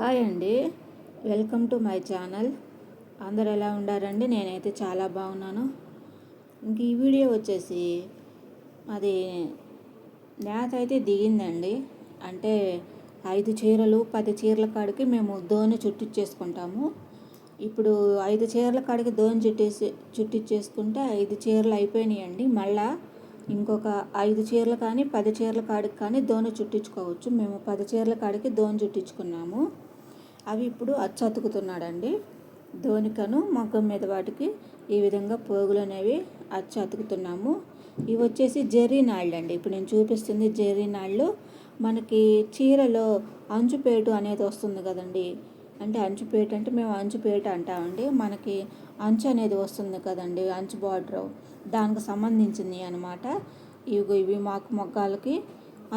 Hi అండి. Welcome to my channel. అందరు ఎలా ఉండారండి? నేనైతే చాలా బాగున్నాను. ఇంక ఈ వీడియో వచ్చేసి అది నేత అయితే దిగిందండి. అంటే ఐదు చీరలు పది చీరల కాడికి మేము దోని చుట్టించేసుకుంటాము ఇప్పుడు ఐదు చీరల కాడికి దోని చుట్టేసి చుట్టించేసుకుంటే ఐదు చీరలు అయిపోయినాయండి. మళ్ళా ఇంకొక ఐదు చీరలు కానీ పది చీరల కాడికి కానీ దోణి చుట్టించుకోవచ్చు. మేము పది చీరల కాడికి దోణి చుట్టించుకున్నాము. అవి ఇప్పుడు అచ్చు అతుకుతున్నాడండి దోనికను మగ్గం మీద వాటికి ఈ విధంగా పోగులు అనేవి అచ్చతుకుతున్నాము. ఇవి వచ్చేసి జెర్రీ నాళ్ళు అండి. ఇప్పుడు నేను చూపిస్తుంది జెర్రీ నాళ్ళు. మనకి చీరలో అంచుపేటు అనేది వస్తుంది కదండి. అంటే అంచుపేట అంటే మేము అంచుపేట అంటామండి. మనకి అంచు అనేది వస్తుంది కదండి అంచు బార్డర్. దానికి సంబంధించింది అనమాట ఇవి ఇవి మాకు మొగ్గాలకి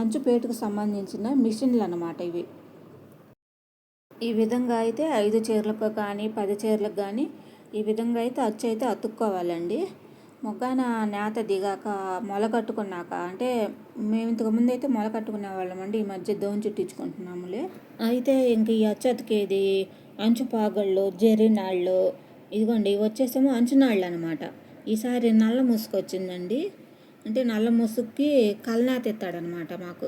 అంచుపేటకు సంబంధించిన మిషన్లు అనమాట ఇవి. ఈ విధంగా అయితే ఐదు చీరలకు కానీ పది చీరలకు కానీ ఈ విధంగా అయితే అచ్చు అయితే అతుక్కోవాలండి. మొగ్గాన నేత దిగాక మొల కట్టుకున్నాక అంటే మేము ఇంతకుముందు అయితే మొల కట్టుకునే వాళ్ళమండి ఈ మధ్య దోం చుట్టించుకుంటున్నాములే. అయితే ఇంక ఈ అచ్చు అతికేది అంచు పాగళ్ళు జెర్రినాళ్ళు ఇదిగోండి ఇవి వచ్చేసేమో అంచు నాళ్ళు అనమాట ఈసారి నల్ల ముసుగు వచ్చిందండి అంటే నల్ల ముసుగుకి కల్నాత ఎత్తాడనమాట మాకు.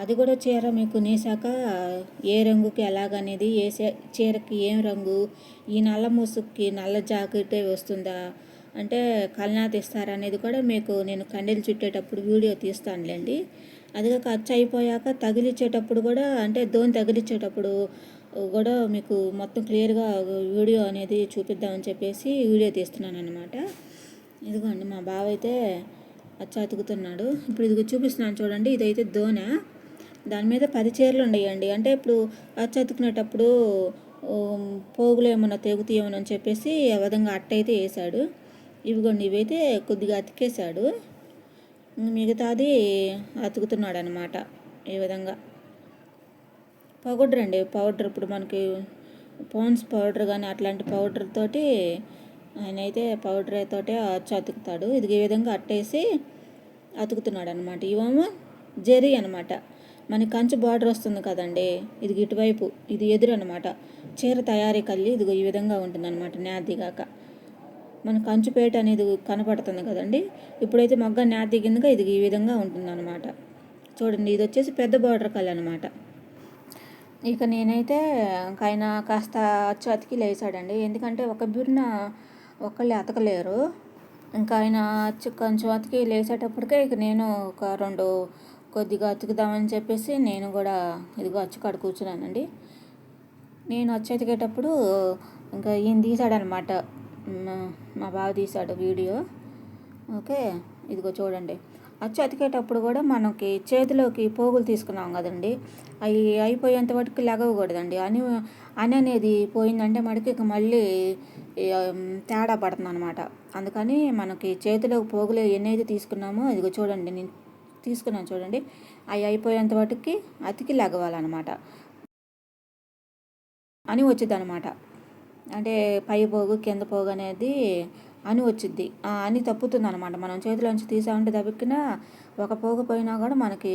అది కూడా చీర మీకు నేసాక ఏ రంగుకి ఎలాగనేది ఏ చీరకి ఏం రంగు? ఈ నల్ల ముసుగుకి నల్ల జాకెటే వస్తుందా? అంటే కల్నాథ్ తీస్తారనేది కూడా మీకు నేను కండెలు చుట్టేటప్పుడు వీడియో తీస్తానులేండి. అది కాక అయిపోయాక తగిలిచ్చేటప్పుడు కూడా అంటే దోని తగిలిచ్చేటప్పుడు కూడా మీకు మొత్తం క్లియర్గా వీడియో అనేది చూపిద్దామని చెప్పేసి వీడియో తీస్తున్నాను అనమాట ఇదిగోండి మా బావ అయితే అచ్చ అతుకుతున్నాడు. ఇప్పుడు ఇది చూపిస్తున్నాను చూడండి ఇదైతే దోన దాని మీద పది చీరలు ఉండేయండి. అంటే ఇప్పుడు చతుకునేటప్పుడు పోగులు ఏమన్నా తెగుతాయేమో అని చెప్పేసి ఆ విధంగా అట్ట అయితే వేసాడు. ఇవిగోండి ఇవైతే కొద్దిగా అతికేశాడు. మిగతాది అతుకుతున్నాడు అనమాట ఈ విధంగా. పౌడర్ అండి పౌడర్. ఇప్పుడు మనకి పోన్స్ పౌడర్ కానీ అట్లాంటి పౌడర్ తోటి ఆయన అయితే పౌడర్ తోటే అచ్చు అతుకుతాడు. ఇది ఈ విధంగా అట్టేసి అతుకుతున్నాడు అనమాట ఇవేమో జెరీ అనమాట మనకి కంచు బార్డర్ వస్తుంది కదండి. ఇది ఇటువైపు ఇది ఎదురు అనమాట చీర తయారీ కల్లి ఇదిగో ఈ విధంగా ఉంటుంది అనమాట నేత దిగాక మన కంచుపేట అనేది కనపడుతుంది కదండి. ఇప్పుడైతే మగ్గ నేత దిగిందిగా ఇది ఈ విధంగా ఉంటుంది అనమాట చూడండి ఇది వచ్చేసి పెద్ద బార్డర్ కళ్ళు అనమాట ఇక నేనైతే ఆయన కాస్త అచ్చు అతికి లేచాడండి ఎందుకంటే ఒక బిర్న ఒకళ్ళు అతకలేరు. ఇంకా ఆయన కొంచెం అతికి లేచేటప్పటికే ఇక నేను ఒక రెండు కొద్దిగా అతుకుదామని చెప్పేసి నేను కూడా ఇదిగో అచ్చుకాడ కూర్చున్నానండి. నేను అచ్చు అతికేటప్పుడు ఇంకా ఈయన తీశాడనమాట మా బావ తీశాడు వీడియో. ఓకే ఇదిగో చూడండి. అచ్చు అతికేటప్పుడు కూడా మనకి చేతిలోకి పోగులు తీసుకున్నాం కదండి. అవి అయిపోయేంత వరకు లెగవకూడదండి. అని అని అనేది పోయిందంటే మనకి ఇక మళ్ళీ తేడా పడుతుంది అనమాట అందుకని మనకి చేతిలోకి పోగులు ఎన్నైతే తీసుకున్నామో ఇదిగో చూడండి నేను తీసుకున్నాను చూడండి. అవి అయిపోయేంత వాటికి అతికి లగవాలన్నమాట. అని వచ్చిందనమాట అంటే పై పోగు కింద పోగు అనేది అని వచ్చింది అని తప్పుతుంది అనమాట మనం చేతిలోంచి తీసామంటే దబిక్కిన ఒక పోగు పోయినా కూడా మనకి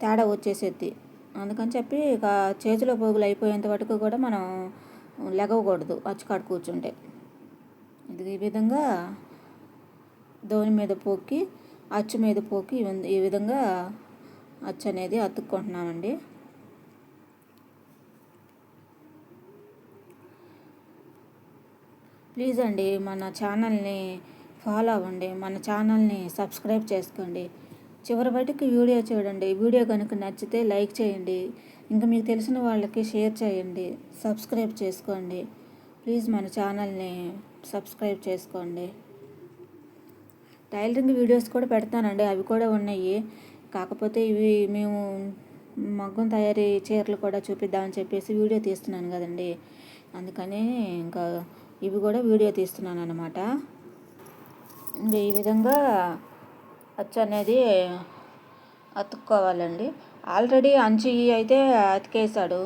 తేడా వచ్చేసేది అందుకని చెప్పి ఇక చేతిలో పోగులు అయిపోయేంత వరకు కూడా మనం లెగవకూడదు అచ్చుకాడు కూర్చుంటే. ఇది ఈ విధంగా దోని మీద పోక్కి అచ్చు మీద పోకి ఈ విధంగా అచ్చు అనేది అతుక్కుంటున్నామండి ప్లీజ్ అండి మన ఛానల్ని ఫాలో అవ్వండి మన ఛానల్ని సబ్స్క్రైబ్ చేసుకోండి. చివరి బయటకు వీడియో చూడండి. వీడియో కనుక నచ్చితే లైక్ చేయండి. ఇంకా మీకు తెలిసిన వాళ్ళకి షేర్ చేయండి. సబ్స్క్రైబ్ చేసుకోండి. ప్లీజ్ మన ఛానల్ని సబ్స్క్రైబ్ చేసుకోండి. టైలరింగ్ వీడియోస్ కూడా పెడతానండి. అవి కూడా ఉన్నాయి. కాకపోతే ఇవి మేము మగ్గం తయారీ చీరలు కూడా చూపిద్దామని చెప్పేసి వీడియో తీస్తున్నాను కదండి. అందుకని ఇంకా ఇవి కూడా వీడియో తీస్తున్నాను అనమాట ఇంకా ఈ విధంగా అచ్చు అనేది అతుక్కోవాలండి. ఆల్రెడీ అంచి అయితే అతికేసాడు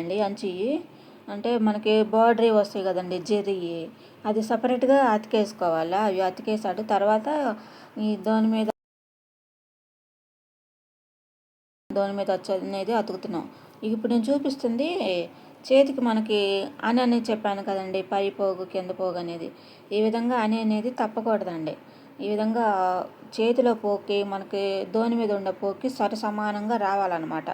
అండి అంచి అంటే మనకి బార్డరీ వస్తాయి కదండి జెర్రీ అది సపరేట్గా అతికేసుకోవాలా? అవి అతికేసాడు తర్వాత ఈ దాని మీద దాని మీద వచ్చేది అతుకుతున్నాం. ఇప్పుడు నేను చూపిస్తుంది చేతికి మనకి అని అని చెప్పాను కదండి పై పోగు కింద పోగు అనేది. ఈ విధంగా అని అనేది తప్పకూడదండి. ఈ విధంగా చేతిలో పోకి మనకి దోని మీద ఉండే పోకి సరి సమానంగా రావాలన్నమాట.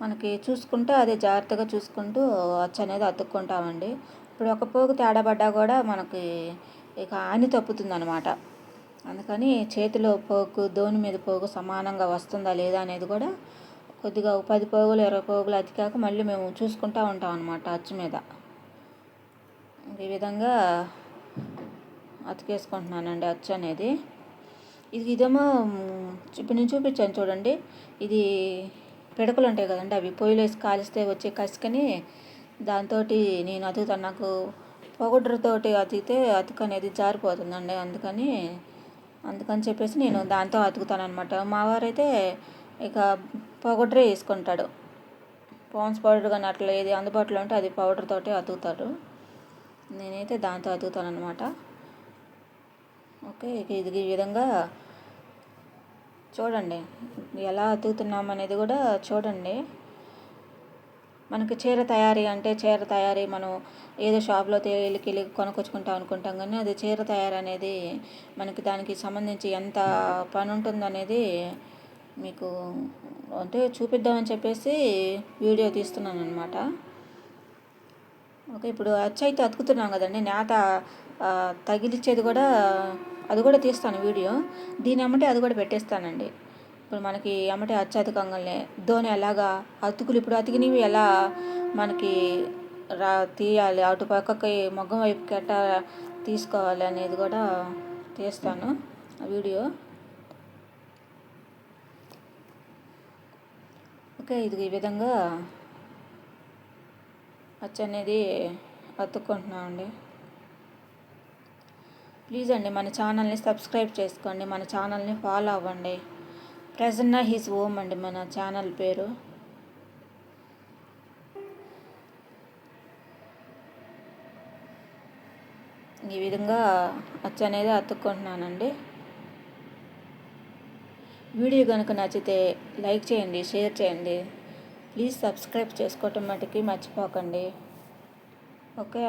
మనకి చూసుకుంటే అదే జాగ్రత్తగా చూసుకుంటూ అచ్చు అనేది అతుక్కుంటామండి. ఇప్పుడు ఒక పోగు తేడా పడ్డా కూడా మనకి ఇక హాని తప్పుతుందనమాట అందుకని చేతిలో పోగు దోని మీద పోగు సమానంగా వస్తుందా లేదా అనేది కూడా కొద్దిగా పది పోగులు ఇరవై పోగులు అతికాక మళ్ళీ మేము చూసుకుంటూ ఉంటాం అనమాట అచ్చు మీద. ఈ విధంగా అతికేసుకుంటున్నానండి అచ్చు అనేది. ఇది ఇదేమో ఇప్పుడు నేను చూపించాను చూడండి. ఇది పిడకలు ఉంటాయి కదండి అవి పొయ్యిలో వేసి కాలిస్తే వచ్చే కసుకని దాంతో నేను అతుకుతాను నాకు పొగడ్రతోటి అతికితే అతుకు అనేది జారిపోతుందండి అందుకని అందుకని చెప్పేసి నేను దాంతో అతుకుతాను అనమాట మా వారైతే ఇక పొగడ్రే వేసుకుంటాడు. పాన్స్ పౌడర్ కానీ అట్లా ఏది అందుబాటులో ఉంటే అది పౌడర్ తోటి అతుకుతాడు. నేనైతే దాంతో అతుకుతాను అనమాట ఓకే ఇక ఇది ఈ విధంగా చూడండి. ఎలా అతుకుతున్నాం అనేది కూడా చూడండి. మనకి చీర తయారీ అంటే చీర తయారీ మనం ఏదో షాప్లో తేలికి వెళ్ళి కొనుక్కొచ్చుకుంటాం అనుకుంటాం కానీ అది చీర తయారీ అనేది మనకి దానికి సంబంధించి ఎంత పని ఉంటుందనేది మీకు అంటే చూపిద్దామని చెప్పేసి వీడియో తీస్తున్నాను అనమాట ఓకే ఇప్పుడు అచ్చ అయితే అతుకుతున్నాం కదండి నేత తగిలిచ్చేది కూడా అది కూడా తీస్తాను వీడియో. దీని అమ్మటే అది కూడా పెట్టేస్తానండి. ఇప్పుడు మనకి అమ్మటే అచ్చు అతకంగానే ధోని ఎలాగా అతుకులు ఇప్పుడు అతికినవి ఎలా మనకి రా తీయాలి అటు పక్కకి మగ్గం వైపు ఎట్టా తీసుకోవాలి అనేది కూడా తీస్తాను ఆ వీడియో. ఓకే ఇది ఈ విధంగా అచ్చు అనేది అతుక్కుంటున్నామండి. ప్లీజ్ అండి మన ఛానల్ని సబ్స్క్రైబ్ చేసుకోండి మన ఛానల్ని ఫాలో అవ్వండి. ప్రజన్న హిస్ ఓమ్ అండి మన ఛానల్ పేరు. ఈ విధంగా అచ్చ అనేది అతుక్కుంటున్నానండి. వీడియో కనుక నచ్చితే లైక్ చేయండి షేర్ చేయండి. ప్లీజ్ సబ్స్క్రైబ్ చేసుకోవటం మటుకి మర్చిపోకండి. ఓకే